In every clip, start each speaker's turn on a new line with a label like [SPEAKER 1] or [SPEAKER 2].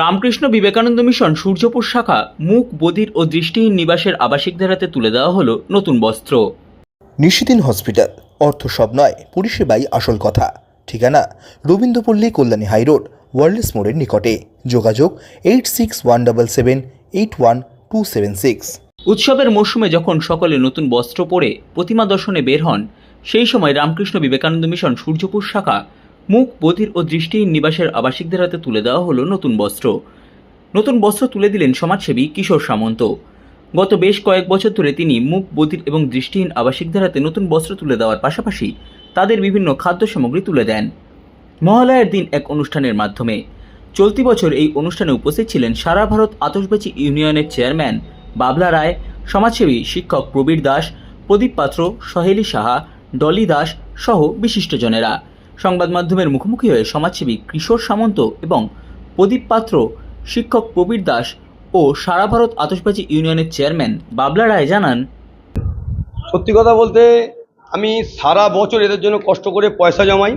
[SPEAKER 1] Ramakrishna Vivekananda mission Suryapur শাখা মুখ বধির ও দৃষ্টিহীন নিবাসের আবাসিকদের হাতে তুলে দেওয়া হলো নতুন বস্ত্র।
[SPEAKER 2] নিশিদিন হসপিটাল অর্থ সব নয় পরিষেবাই আসল কথা। ঠিকানা রবীন্দ্রপল্লী কল্যাণী হাইরোড ওয়ার্ল্ডস মোড়ের নিকটে। যোগাযোগ eight six one double seven eight one two seven six.
[SPEAKER 1] উৎসবের মরশুমে যখন সকলে নতুন বস্ত্র পরে প্রতিমা দর্শনে বের হন সেই সময় রামকৃষ্ণ বিবেকানন্দ মিশন সূর্যপুর শাখা মুখ, বধির ও দৃষ্টিহীন নিবাসের আবাসিকদের হাতে তুলে দেওয়া হলো নতুন বস্ত্র। নতুন বস্ত্র তুলে দিলেন সমাজসেবী কিশোর সামন্ত। গত বেশ কয়েক বছর ধরে তিনি মুখ, বধির এবং দৃষ্টিহীন আবাসিকদের হাতে নতুন বস্ত্র তুলে দেওয়ার পাশাপাশি তাদের বিভিন্ন খাদ্য সামগ্রী তুলে দেন। মহালয়ার দিন এক অনুষ্ঠানের মাধ্যমে। চলতি বছর এই অনুষ্ঠানে উপস্থিত ছিলেন সারা ভারত আতসবাজি ইউনিয়নের চেয়ারম্যান বাবলা রায়, সমাজসেবী শিক্ষক প্রবীর দাস, প্রদীপ পাত্র, সহেলি সাহা, ডলি দাস সহ বিশিষ্টজনেরা সংবাদ মাধ্যমের মুখোমুখি হয়ে সমাজসেবী কিশোর সামন্ত এবং প্রদীপ পাত্র শিক্ষক প্রবীর দাস ও সারা ভারত আতসবাজি ইউনিয়নের চেয়ারম্যান বাবলা রায় জানান
[SPEAKER 3] সত্যি কথা বলতে আমি সারা বছর এদের জন্য কষ্ট করে পয়সা জমাই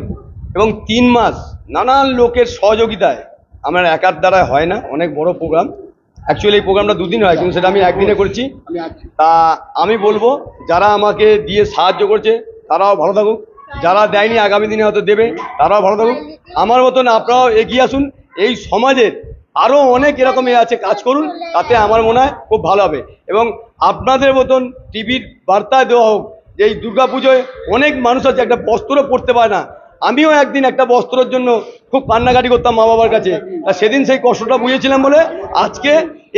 [SPEAKER 3] এবং তিন মাস নানান লোকের সহযোগিতায় আমার একার দ্বারা হয় না অনেক বড় প্রোগ্রাম অ্যাকচুয়ালি এই প্রোগ্রামটা দুদিন হয় কিন্তু সেটা আমি একদিনে করেছি। তা আমি বলব যারা আমাকে দিয়ে সাহায্য করছে তারাও ভালো থাকুক। যারা দেয়নি আগামী দিনে হয়তো দেবে, তারাও ভালো থাকুক। আমার মতন আপনারাও এগিয়ে আসুন। এই সমাজের আরও অনেক এরকম এ আছে কাজ করুন, তাতে আমার মনে হয় খুব ভালো হবে। এবং আপনাদের মতন টিভির বার্তা দেওয়া হোক, যে এই দুর্গা পুজোয় অনেক মানুষ আছে, একটা বস্ত্র পরতে পারে না। আমিও একদিন একটা বস্ত্রর জন্য খুব কান্নাকাটি করতাম মা বাবার কাছে। তা সেদিন সেই কষ্টটা বুঝেছিলাম বলে আজকে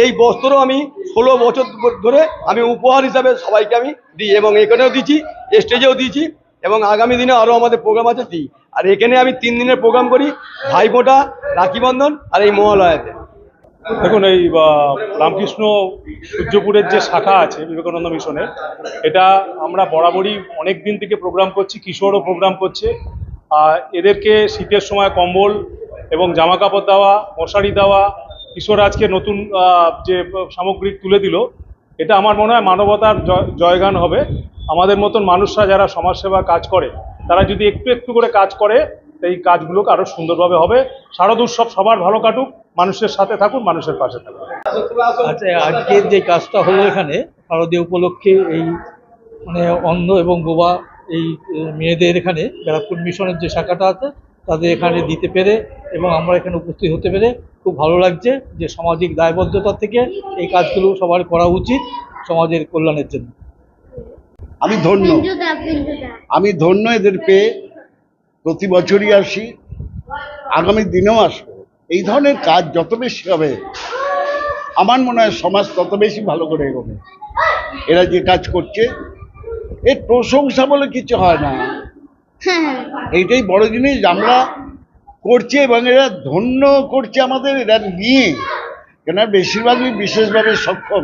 [SPEAKER 3] এই বস্ত্র আমি ষোলো বছর ধরে আমি উপহার হিসাবে সবাইকে আমি দিই এবং এখানেও দিচ্ছি স্টেজেও দিয়েছি। এবং আগামী দিনে আরও আমাদের প্রোগ্রাম আছে দিই আর এখানে আমি তিন দিনের প্রোগ্রাম করি, ভাইফোঁটা, রাখি বন্ধন আর এই মহালয়াতে।
[SPEAKER 4] দেখুন, এই রামকৃষ্ণ সূর্যপুরের যে শাখা আছে বিবেকানন্দ মিশনে, এটা আমরা বরাবরই অনেক দিন থেকে প্রোগ্রাম করছি, কিশোরও প্রোগ্রাম করছে। আর এদেরকে শীতের সময় কম্বল এবং জামা কাপড় দেওয়া, মশারি দেওয়া, কিশোর আজকে নতুন যে সামগ্রিক তুলে দিল, এটা আমার মনে হয় মানবতার জয়- জয়গান হবে। আমাদের মতন মানুষরা যারা সমাজসেবা কাজ করে, তারা যদি একটু একটু করে কাজ করে এই কাজগুলো আরও সুন্দরভাবে হবে। শারদ উৎসব সবার ভালো কাটুক, মানুষের সাথে থাকুন, মানুষের পাশে থাকুন।
[SPEAKER 5] আচ্ছা আজকের যে কাজটা হলো এখানে, শারদীয় উপলক্ষে এই মানে অন্ধ এবং বোবা এই মেয়েদের এখানে, ব্যারাকপুর মিশনের যে শাখাটা আছে তাদের এখানে দিতে পেরে এবং আমরা এখানে উপস্থিত হতে পেরে খুব ভালো লাগছে যে সামাজিক দায়বদ্ধতা থেকে এই কাজগুলো সবার করা উচিত সমাজের কল্যাণের জন্য।
[SPEAKER 6] আমি ধন্য। আমি ধন্য এদের পেয়ে প্রতি বছরই আসি। আগামী দিনেও আসব। এই ধরনের কাজ যত বেশি হবে আমার মনে হয় সমাজ তত বেশি ভালো করে এগোবে। এরা যে কাজ করছে এর প্রশংসা বলে কিছু হয় না।
[SPEAKER 7] হ্যাঁ।
[SPEAKER 6] এইটাই বড় জিনিস আমরা করছি এবং এরা ধন্য করছে আমাদের এরা নিয়ে। কেন বেশিরভাগই বিশেষভাবে সক্ষম।